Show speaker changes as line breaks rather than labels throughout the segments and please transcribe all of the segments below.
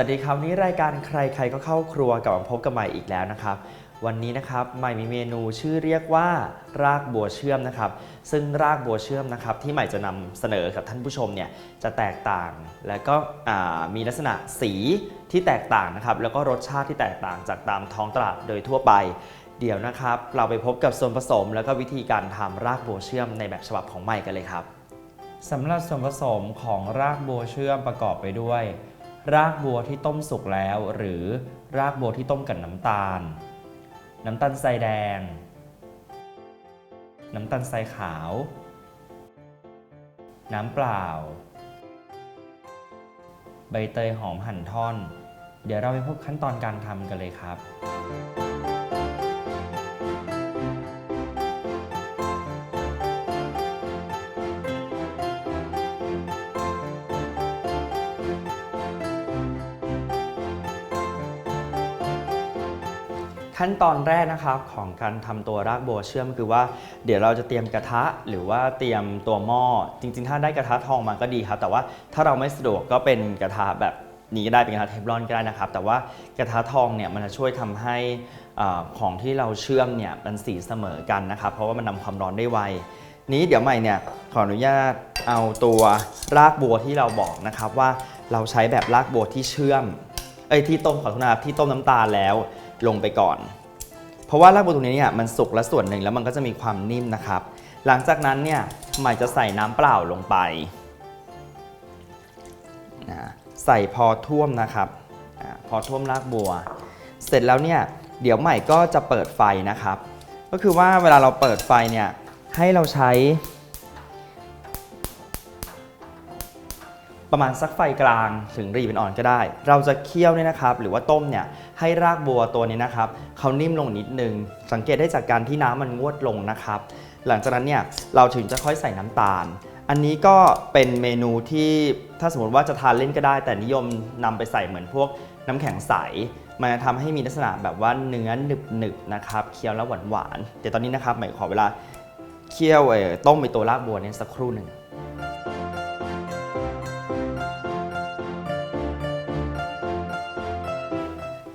วัสดีครับวันนี้รายการใครใครก็เข้าครัวกลับมาพบกับใหม่อีกแล้วนะครับ วันนี้นะครับใหม่มีเมนูชื่อเรียกว่ารากบัวเชื่อมนะครับ ซึ่งรากบัวเชื่อมนะครับที่ใหม่จะนำเสนอกับท่านผู้ชมเนี่ยจะแตกต่าง และก็มีลักษณะสีที่แตกต่างนะครับ แล้วก็รสชาติที่แตกต่างจากตามท้องตลาดโดยทั่วไป เดี๋ยวนะครับ เราไปพบกับส่วนผสม แล้วก็วิธีการทำรากบัวเชื่อมในแบบฉบับของใหม่กันเลยครับสำหรับส่วนผสมของรากบัวเชื่อมประกอบไปด้วย รากบัวที่ต้มสุกแล้ว หรือรากบัวที่ต้มกับน้ำตาล น้ำตาลทรายแดง น้ำตาลทรายขาว น้ำเปล่า ใบเตยหอมหั่นท่อน เดี๋ยวเราไปพบขั้นตอนการทำกันเลยครับ ขั้นตอนแรกนะครับของการทำตัวรากบัวเชื่อมคือว่าเดี๋ยวเราจะเตรียมกระทะหรือว่าเตรียมตัวหม้อจริง ๆ ถ้าได้กระทะทองมาก็ดีครับ แต่ว่าถ้าเราไม่สะดวกก็เป็นกระทะแบบนี้ก็ได้เป็นกระทะเทฟลอนก็ได้นะครับ แต่ว่ากระทะทองเนี่ยมันจะช่วยทำให้อาของที่เราเชื่อมเนี่ยมันสีเสมอกันนะครับ เพราะว่ามันนำความร้อนได้ไวนี้เดี๋ยวใหม่เนี่ยขออนุญาตเอาตัวรากบัวที่เราบอกนะครับว่าเราใช้แบบรากบัวที่เชื่อมเอ้ยที่ต้มขอโทษนะครับที่ต้มน้ำตาลแล้ว ลงไปก่อน เพราะว่ารากบัวตรงนี้เนี่ยมันสุกและส่วนหนึ่งแล้วมันก็จะมีความนิ่มนะครับ หลังจากนั้นเนี่ยใหม่จะใส่น้ำเปล่าลงไปนะใส่พอท่วมนะครับอพอท่วมรากบัว เสร็จแล้วเนี่ยเดี๋ยวใหม่ก็จะเปิดไฟนะครับ ก็คือว่าเวลาเราเปิดไฟเนี่ยให้เราใช้ ประมาณสักไฟกลางถึงรีเป็นอ่อนก็ได้ เราจะเคี่ยวเนี่ยนะครับ หรือว่าต้มเนี่ยให้รากบัวตัวนี้นะครับเขานิ่มลงนิดนึง สังเกตได้จากการที่น้ำมันงวดลงนะครับ หลังจากนั้นเนี่ยเราถึงจะค่อยใส่น้ำตาล อันนี้ก็เป็นเมนูที่ถ้าสมมติว่าจะทานเล่นก็ได้ แต่นิยมนำไปใส่เหมือนพวกน้ำแข็งใสมันจะทำให้มีลักษณะแบบว่าเนื้อหนึบๆนะครับเคี้ยวแล้วหวานๆเดี๋ยวตอนนี้นะครับหม่ขอเวลาเคี่ยวต้มไปตัวรากบัวเนี่ยสักครู่หนึ่ง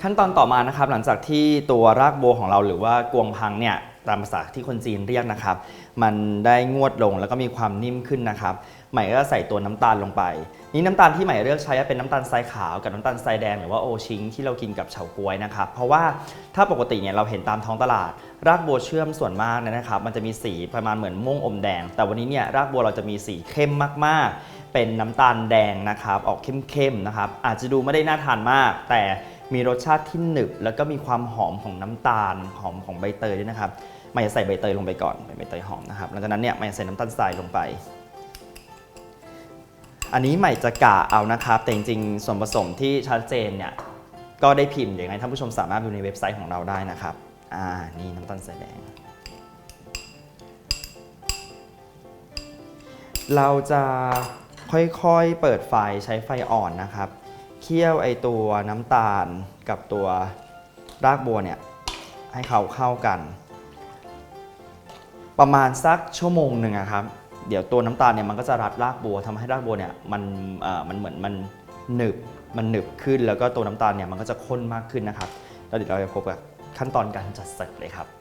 ขั้นตอนต่อมานะครับหลังจากที่ตัวรากบัวของเราหรือว่ากวงพังเนี่ยตามภาษาที่คนจีนเรียกนะครับ มันได้งวดลงแล้วก็มีความนิ่มขึ้นนะครับใหม่ก็ใส่ตัวน้ำตาลลงไป นี่น้ำตาลที่ใหม่เลือกใช้เป็นน้ำตาลทรายขาวกับน้ำตาลทรายแดงหรือว่าโอชิงที่เรากินกับเฉาก๊วยนะครับ เพราะว่าถ้าปกติเนี่ยเราเห็นตามท้องตลาด รากบัวเชื่อมส่วนมากเนี่ยนะครับ มันจะมีสีประมาณเหมือนม่วงอมแดง แต่วันนี้เนี่ยรากบัวเราจะมีสีเข้มมากๆ เป็นน้ำตาลแดงนะครับ ออกเข้มๆนะครับ อาจจะดูไม่ได้น่าทานมาก แต่ มีรสชาติที่หนึบ แล้วก็มีความหอมของน้ำตาล หอมของใบเตยด้วยนะครับใหม่จะใส่ใบเตยลงไปก่อนเป็นใบเตยหอมนะครับหลังจากนั้นเนี่ยใหม่จะใส่น้ำตาลทรายลงไป อันนี้ใหม่จะกะเอานะครับ แต่จริงๆส่วนผสมที่ชัดเจนเนี่ยก็ได้พิมพ์อย่างไรท่านผู้ชมสามารถดูในเว็บไซต์ของเราได้นะครับอ่านี่น้ำตาลทรายแดงเราจะค่อยๆ เปิดไฟใช้ไฟอ่อนนะครับ คี่ยวไอตัวน้ำตาลกับตัวรากบัวเนี่ยให้เขาเข้ากัน ประมาณสักชั่วโมงหนึ่งอะครับ เดี๋ยวตัวน้ำตาลเนี่ยมันก็จะรัดรากบัวทำให้รากบัวเนี่ยมันเอ่อมันเหมือนมันหนึบมันหนึบขึ้นแล้วก็ตัวน้ำตาลเนี่ยมันก็จะข้นมากขึ้นนะครับ แล้วเดี๋ยวเราจะพบกับขั้นตอนการจัดเสิร์ฟเลยครับ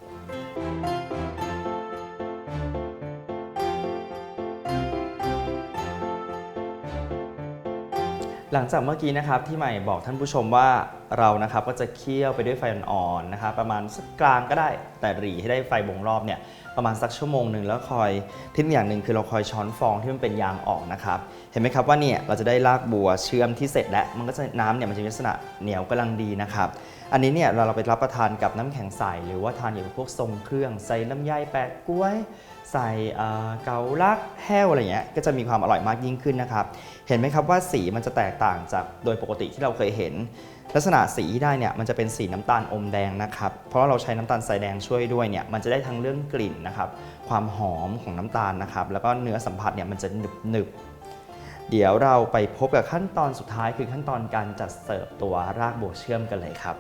หลังจากเมื่อกี้นะครับที่ใหม่บอกท่านผู้ชมว่าเรานะครับก็จะเคี่ยวไปด้วยไฟอ่อนๆนะครับประมาณสักกลางก็ได้แต่หรี่ให้ได้ไฟวงรอบเนี่ยประมาณสักชั่วโมงหนึ่งแล้วคอยเที่อย่างหนึ่งคือเราคอยช้อนฟองที่มันเป็นยางออกนะครับเห็นไหมครับว่าเนี่ยเราจะได้รากบัวเชื่อมที่เสร็จแล้วมันก็จะน้ำเนี่ยมันจะมีลักษณะเหนียวกำลังดีนะครับอันนี้เนี่ยเราเราไปรับประทานกับน้ำแข็งใสหรือว่าทานอย่างพวกทรงเครื่องใส่ลำไยแปะกล้วย ใส่เอ่อเกาลักแห้วอะไรเงี้ยก็จะมีความอร่อยมากยิ่งขึ้นนะครับ เห็นไหมครับว่าสีมันจะแตกต่างจากโดยปกติที่เราเคยเห็น ลักษณะสีที่ได้เนี่ยมันจะเป็นสีน้ำตาลอมแดงนะครับ เพราะว่าเราใช้น้ำตาลทรายแดงช่วยด้วยเนี่ยมันจะได้ทั้งเรื่องกลิ่นนะครับ ความหอมของน้ำตาลนะครับ แล้วก็เนื้อสัมผัสเนี่ยมันจะหนึบหนึบเดี๋ยวเราไปพบกับขั้นตอนสุดท้ายคือขั้นตอนการจัดเสิร์ฟตัวรากบัวเชื่อมกันเลยครับ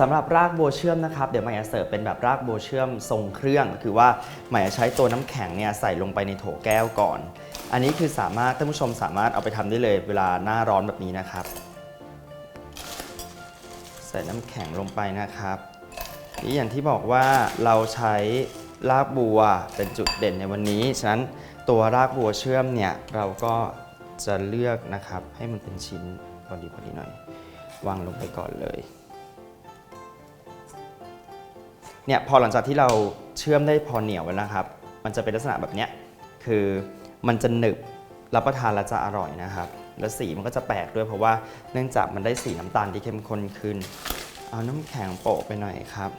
สำหรับรากบัวเชื่อมนะครับ เดี๋ยวหม่จะเสิร์ฟเป็นแบบรากบัวเชื่อมทรงเครื่อง คือว่าหม่จะใช้ตัวน้ำแข็งเนี่ยใส่ลงไปในโถแก้วก่อน อันนี้คือสามารถท่านผู้ชมสามารถเอาไปทำได้เลยเวลาหน้าร้อนแบบนี้นะครับ ใส่น้ำแข็งลงไปนะครับนี่อย่างที่บอกว่าเราใช้รากบัวเป็นจุดเด่นในวันนี้ ฉะนั้นตัวรากบัวเชื่อมเนี่ยเราก็จะเลือกนะครับให้มันเป็นชิ้นพอดีพอดีหน่อย วางลงไปก่อนเลย เนี่ยพอหลังจากที่เราเชื่อมได้พอเหนียวแล้วนะครับ มันจะเป็นลักษณะแบบเนี้ยคือมันจะหนึบรับประทานแล้วจะอร่อยนะครับ แล้วสีมันก็จะแปลกด้วยเพราะว่าเนื่องจากมันได้สีน้ำตาลที่เข้มข้นขึ้น เอาน้ำแข็งโปะไปหน่อยครับ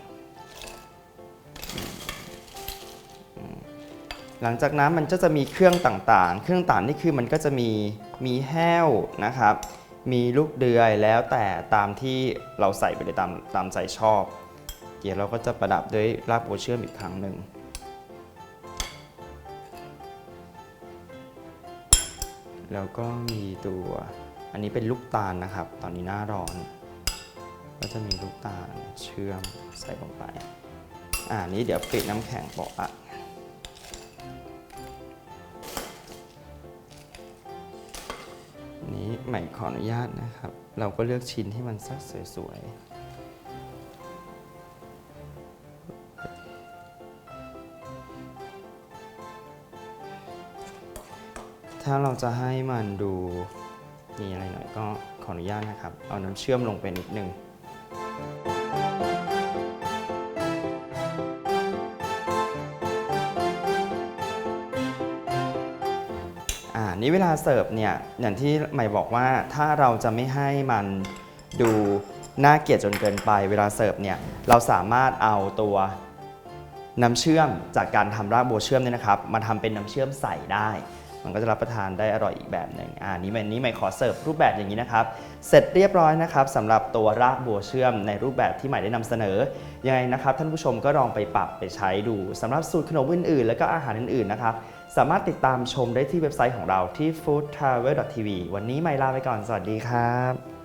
หลังจากนั้นมันก็จะมีเครื่องต่างๆ เครื่องต่างนี่คือมันก็จะมีมีแห้วนะครับ มีลูกเดือยแล้วแต่ตามที่เราใส่ไปเลยตามตามใจชอบ เดี๋ยวเราก็จะประดับด้วยรากบัวเชื่อมอีกครั้งหนึ่ง แล้วก็มีตัว อันนี้เป็นลูกตาลนะครับ ตอนนี้หน้าร้อน ก็จะมีลูกตาลเชื่อมใส่ลงไป อ่านี้เดี๋ยวปิดน้ำแข็งโปาะอะนี้ใหม่ขออนุญาตนะครับ เราก็เลือกชิ้นที่มันสักสวยๆ ถ้าเราจะให้มันดูมีอะไรหน่อยก็ขออนุญาตนะครับ เอาน้ำเชื่อมลงไปนิดนึง อ่า นี่เวลาเสิร์ฟเนี่ย อย่างที่ใหม่บอกว่าถ้าเราจะไม่ให้มันดูน่าเกลียดจนเกินไป เวลาเสิร์ฟเนี่ย เราสามารถเอาตัวน้ำเชื่อมจากการทำรากบัวเชื่อมเนี่ยนะครับ มาทำเป็นน้ำเชื่อมใส่ได้ มันก็จะรับประทานได้อร่อยอีกแบบหนึ่งอ่านี้ใหม่นี้ใหม่ขอเสิร์ฟรูปแบบอย่างนี้นะครับ เสร็จเรียบร้อยนะครับสำหรับตัวรากบัวเชื่อมในรูปแบบที่ใหม่ได้นำเสนอยังไงนะครับ ท่านผู้ชมก็ลองไปปรับไปใช้ดูสำหรับสูตรขนมอื่นๆ แล้วก็อาหารอื่นๆนะครับสามารถติดตามชมได้ที่เว็บไซต์ของเราที่ foodtravel.tv วันนี้ใหม่ลาไปก่อน สวัสดีครับ